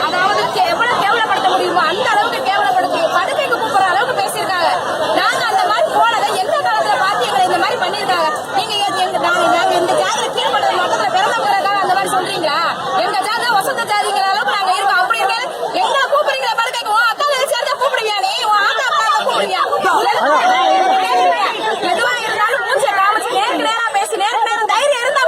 அதாவது எவ்வளவு கேவலப்படுத்த முடியுமோ அந்த அளவுக்கு கேவலப்படுத்தி படுக்கைக்கு கூப்பிடுற அளவுக்கு பேசியிருக்காங்க நாங்க அந்த மாதிரி போனதை எந்த காலத்துல பார்த்து இந்த மாதிரி பண்ணிருக்காங்க நீங்க எங்க நாங்க நாங்க இந்த ஜாதியில கீழ்படுற மக்கள்ல பிறந்த அந்த மாதிரி சொல்றீங்களா? எங்க ஜாதி வசந்த ஜாதிங்க நீங்க ஆளை இருந்தாலும் எங்களுக்கு காமிச்சு நேருக்கு நேரா பேசி நேருக்கு நேரம் தைரியம் இருந்தா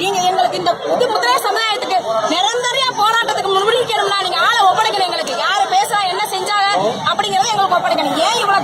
நீங்க எங்களுக்கு இந்த இது முதலே சமுதாயத்துக்கு நிரந்தரிய போராட்டத்துக்கு முடிக்கணும்னா நீங்க ஆளை ஒப்படைக்கணும் எங்களுக்கு. யாரு பேசுறா என்ன செஞ்சாங்க அப்படிங்கறத எங்களுக்கு ஒப்படைக்கணும். ஏன் இவ்வளவு